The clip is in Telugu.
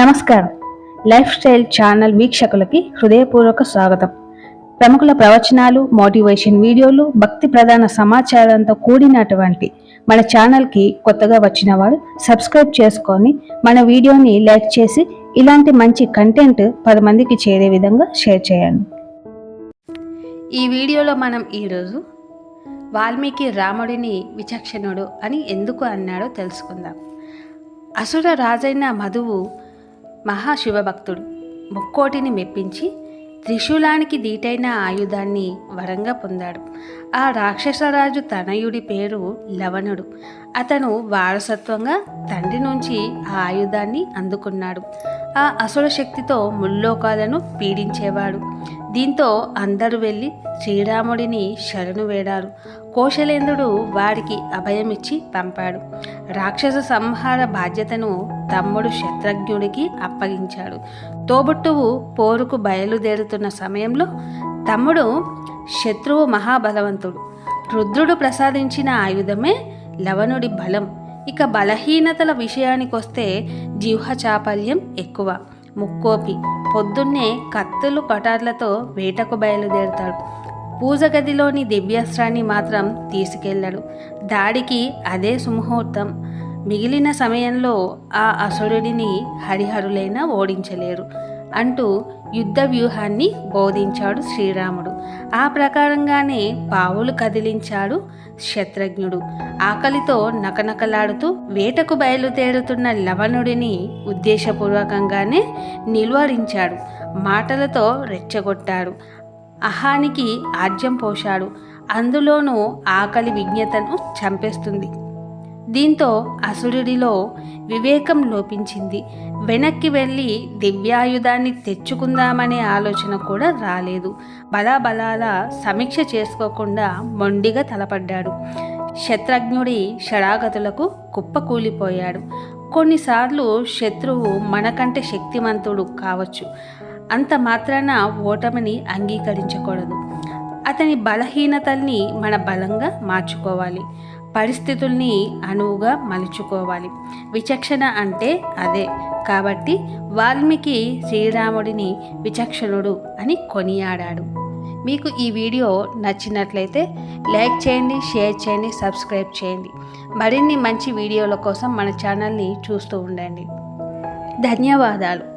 నమస్కారం. లైఫ్ స్టైల్ ఛానల్ వీక్షకులకి హృదయపూర్వక స్వాగతం. ప్రముఖుల ప్రవచనాలు మోటివేషన్ వీడియోలు భక్తి ప్రధాన సమాచారంతో కూడినటువంటి మన ఛానల్కి కొత్తగా వచ్చిన వారు సబ్స్క్రైబ్ చేసుకొని మన వీడియోని లైక్ చేసి ఇలాంటి మంచి కంటెంట్ పది మందికి చేరే విధంగా షేర్ చేయండి. ఈ వీడియోలో మనం ఈరోజు వాల్మీకి రాముడిని విచక్షణుడు అని ఎందుకు అన్నాడో తెలుసుకుందాం. అసుర రాజైన మధువు మహాశివభక్తుడు. ముక్కోటిని మెప్పించి త్రిశూలానికి దీటైన ఆయుధాన్ని వరంగా పొందాడు. ఆ రాక్షసరాజు తనయుడి పేరు లవణుడు. అతను వారసత్వంగా తండ్రి నుంచి ఆ ఆయుధాన్ని అందుకున్నాడు. ఆ అసుర శక్తితో ముల్లోకాలను పీడించేవాడు. దీంతో అందరూ వెళ్ళి శ్రీరాముడిని శరణు వేడారు. కోశలేంద్రుడు వాడికి అభయమిచ్చి పంపాడు. రాక్షస సంహార బాధ్యతను తమ్ముడు శత్రుఘ్నుడికి అప్పగించాడు. తోబుట్టువు పోరుకు బయలుదేరుతున్న సమయంలో తమ్ముడు శత్రువు మహాబలవంతుడు. రుద్రుడు ప్రసాదించిన ఆయుధమే లవణుడి బలం. ఇక బలహీనతల విషయానికొస్తే జీవహ చాపల్యం ఎక్కువ. ముక్కోపి. పొద్దున్నే కత్తులు కటార్లతో వేటకు బయలుదేరుతాడు. పూజ గదిలోని దివ్యాస్త్రాన్ని మాత్రం తీసుకెళ్ళడు. దాడికి అదే సుముహూర్తం. మిగిలిన సమయంలో ఆ అసురుడిని హరిహరులైనా ఓడించలేరు. అంటూ యుద్ధ వ్యూహాన్ని బోధించాడు శ్రీరాముడు. ఆ ప్రకారంగానే పావులు కదిలించాడు శత్రుఘ్నుడు ఆకలితో నకనకలాడుతూ వేటకు బయలుదేరుతున్న లవణుడిని ఉద్దేశపూర్వకంగానే నిలువరించాడు. మాటలతో రెచ్చగొట్టాడు. అహానికి ఆజ్యం పోశాడు. అందులోనూ ఆకలి విజ్ఞతను చంపేస్తుంది. దీంతో అసురుడిలో వివేకం లోపించింది. వెనక్కి వెళ్ళి దివ్యాయుధాన్ని తెచ్చుకుందామనే ఆలోచన కూడా రాలేదు. బలాబలాల సమీక్ష చేసుకోకుండా మొండిగా తలపడ్డాడు. శత్రుఘ్నుడి షడాగతులకు కుప్పకూలిపోయాడు. కొన్నిసార్లు శత్రువు మనకంటే శక్తివంతుడు కావచ్చు. అంత మాత్రాన ఓటమిని అంగీకరించకూడదు. అతని బలహీనతల్ని మన బలంగా మార్చుకోవాలి. పరిస్థితుల్ని అనువుగా మలుచుకోవాలి. విచక్షణ అంటే అదే. కాబట్టి వాల్మీకి శ్రీరాముడిని విచక్షణుడు అని కొనియాడాడు. మీకు ఈ వీడియో నచ్చినట్లయితే లైక్ చేయండి షేర్ చేయండి సబ్స్క్రైబ్ చేయండి. మరిన్ని మంచి వీడియోల కోసం మన ఛానల్ని చూస్తూ ఉండండి. ధన్యవాదాలు.